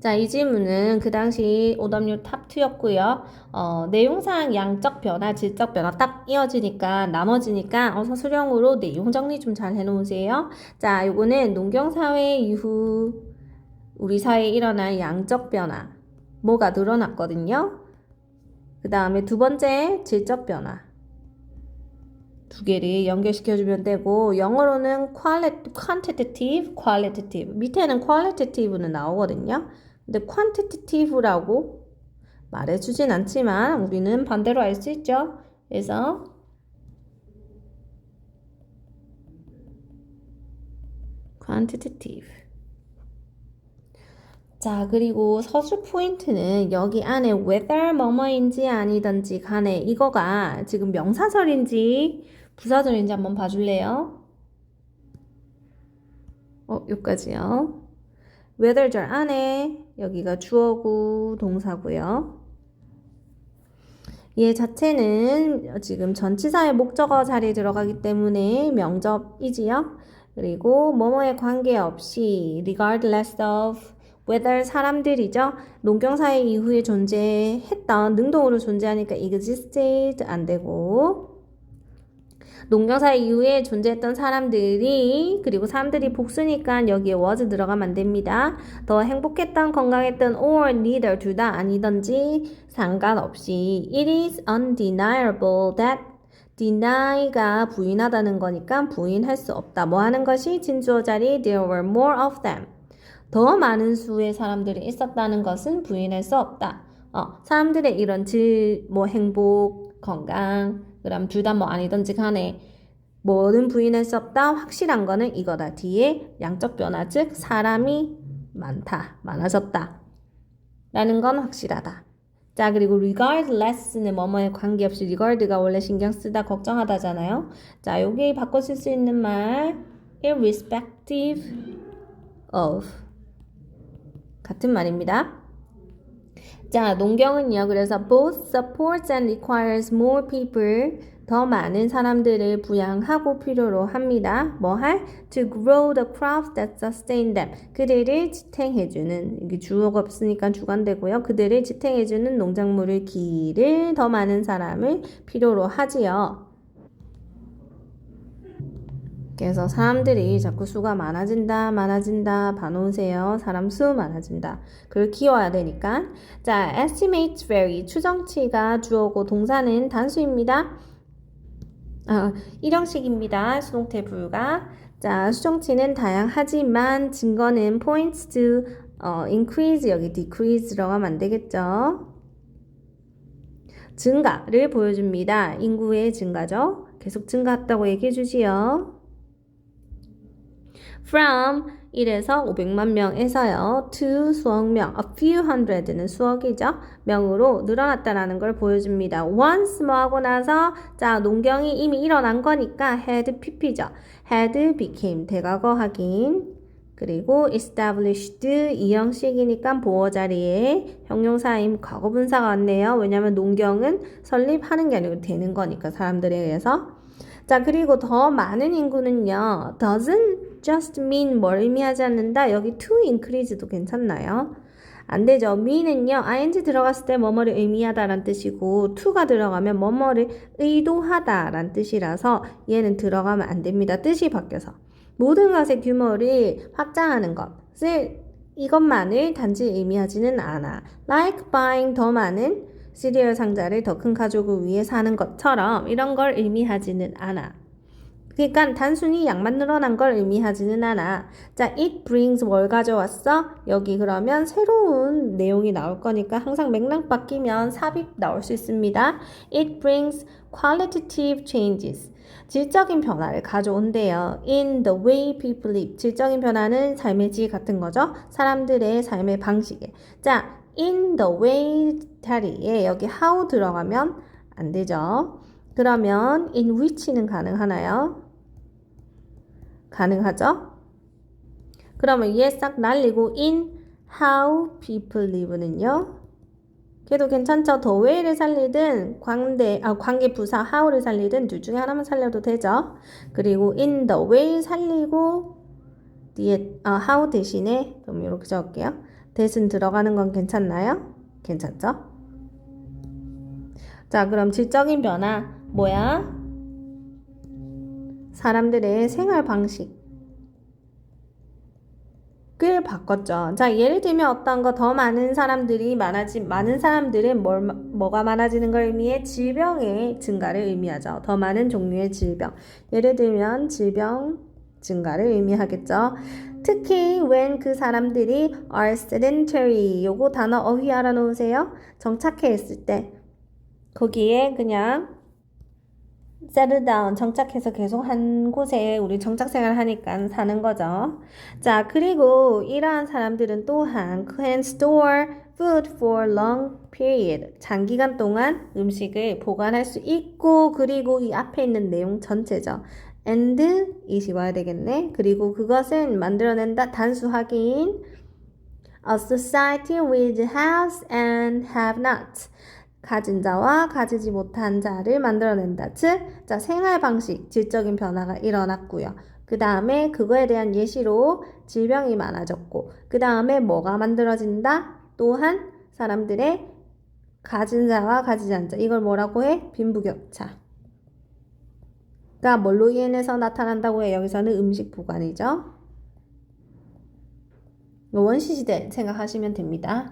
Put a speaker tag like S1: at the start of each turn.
S1: 자, 이 질문은 그 당시 오답률 탑2였고요. 어, 내용상 양적 변화, 질적 변화 딱 이어지니까 나머지니까 어서 수령으로 내용 정리 좀 잘 해놓으세요. 자, 요거는 농경사회 이후 우리 사회에 일어난 양적 변화. 뭐가 늘어났거든요. 그 다음에 두 번째 질적 변화. 두 개를 연결시켜주면 되고 영어로는 quali- quantitative, qualitative 밑에는 qualitative는 나오거든요. 근데 quantitative라고 말해주진 않지만 우리는 반대로 알 수 있죠. 그래서 quantitative. 자, 그리고 서술 포인트는 여기 안에 whether 뭐뭐인지 아니든지 간에 이거가 지금 명사절인지 부사절인지 한번 봐줄래요? 어, 여기까지요. whether절 안에 여기가 주어고 동사고요. 얘 자체는 지금 전치사의 목적어 자리에 들어가기 때문에 명접이지요. 그리고 뭐뭐에 관계없이 regardless of whether 사람들이죠. 농경사회 이후에 존재했던 능동으로 존재하니까 existed 안 되고 농경사회 이후에 존재했던 사람들이 그리고 사람들이 복수니까 여기에 was 들어가면 안 됩니다. 더 행복했던 건강했던 or neither 둘 다 아니던지 상관없이 it is undeniable that deny가 부인하다는 거니까 부인할 수 없다. 뭐 하는 것이 진주어 자리 there were more of them. 더 많은 수의 사람들이 있었다는 것은 부인할 수 없다. 어, 사람들의 이런 질, 뭐 행복, 건강, 그럼 둘 다 뭐 아니든지 간에 뭐는 부인할 수 없다. 확실한 거는 이거다. 뒤에 양적 변화, 즉 사람이 많다, 많아졌다. 라는 건 확실하다. 자, 그리고 regardless는 뭐뭐에 관계없이 regard가 원래 신경 쓰다 걱정하다잖아요. 자, 여기 바꿔 쓸수 있는 말 irrespective of 같은 말입니다. 자, 농경은요. 그래서 both supports and requires more people 더 많은 사람들을 부양하고 필요로 합니다. 뭐 할? To grow the crops that sustain them. 그들을 지탱해주는 이게 주어가 없으니까 주관되고요. 그들을 지탱해주는 농작물을 기를 더 많은 사람을 필요로 하지요. 그래서 사람들이 자꾸 수가 많아진다, 많아진다, 봐놓으세요. 사람 수 많아진다. 그걸 키워야 되니까. 자, estimates vary. 추정치가 주어고 동사는 단수입니다. 아, 일형식입니다. 수동태 불가. 자, 수정치는 다양하지만 증거는 points to 어, increase 여기 decrease 들어가면 안 되겠죠. 증가를 보여줍니다. 인구의 증가죠. 계속 증가했다고 얘기해 주지요. From 1에서 500만 명에서요. to 수억 명, a few hundred는 수억이죠. 명으로 늘어났다라는 걸 보여줍니다. once 뭐 하고 나서 자 농경이 이미 일어난 거니까 had pp죠. had became 대과거 확인. 그리고 established 이 형식이니까 보어 자리에 형용사임 과거 분사가 왔네요. 왜냐하면 농경은 설립하는 게 아니고 되는 거니까 사람들에 의해서. 자 그리고 더 많은 인구는요. doesn't just mean 뭘 의미하지 않는다. 여기 to increase도 괜찮나요? 안 되죠. mean은요. ing 들어갔을 때 뭐뭐를 의미하다라는 뜻이고 to가 들어가면 뭐뭐를 의도하다라는 뜻이라서 얘는 들어가면 안 됩니다. 뜻이 바뀌어서. 모든 것의 규모를 확장하는 것을 이것만을 단지 의미하지는 않아. like buying 더 많은 시리얼 상자를 더 큰 가족을 위해 사는 것처럼 이런 걸 의미하지는 않아. 그러니까 단순히 양만 늘어난 걸 의미하지는 않아. 자, it brings 뭘 가져왔어? 여기 그러면 새로운 내용이 나올 거니까 항상 맥락 바뀌면 삽입 나올 수 있습니다. It brings qualitative changes. 질적인 변화를 가져온대요. In the way people live. 질적인 변화는 삶의 질 같은 거죠. 사람들의 삶의 방식에. 자, in the way 자리에 여기 how 들어가면 안 되죠. 그러면 in which는 가능하나요? 가능하죠? 그러면 얘 싹 날리고 in how people live는요? 걔도 괜찮죠? 더 way를 살리든 광대, 아, 관계 부사 how를 살리든 둘 중에 하나만 살려도 되죠? 그리고 in the way 살리고 뒤에 아, how 대신에 좀 이렇게 적을게요. 대신 들어가는 건 괜찮나요? 괜찮죠? 자, 그럼 질적인 변화 뭐야? 사람들의 생활 방식을 바꿨죠. 자, 예를 들면 어떤 거 더 많은 사람들이 많아지 많은 사람들은 뭘, 뭐가 많아지는 걸 의미해 질병의 증가를 의미하죠. 더 많은 종류의 질병. 예를 들면 질병 증가를 의미하겠죠. 특히 when 그 사람들이 are sedentary 요거 단어 어휘 알아놓으세요. 정착해 있을 때 거기에 그냥 down 정착해서 계속 한 곳에 우리 정착 생활 하니까 사는 거죠. 자, 그리고 이러한 사람들은 또한 can store food for long period 장기간 동안 음식을 보관할 수 있고 그리고 이 앞에 있는 내용 전체죠. and 이시 와야 되겠네. 그리고 그것은 만들어낸다 단수 확인 a society with has and have not 가진 자와 가지지 못한 자를 만들어낸다. 즉, 자, 생활 방식, 질적인 변화가 일어났고요. 그 다음에 그거에 대한 예시로 질병이 많아졌고, 그 다음에 뭐가 만들어진다? 또한 사람들의 가진 자와 가지지 않은 자. 이걸 뭐라고 해? 빈부격차. 가 뭘로 인해서 나타난다고 해? 여기서는 음식 보관이죠. 원시 시대 생각하시면 됩니다.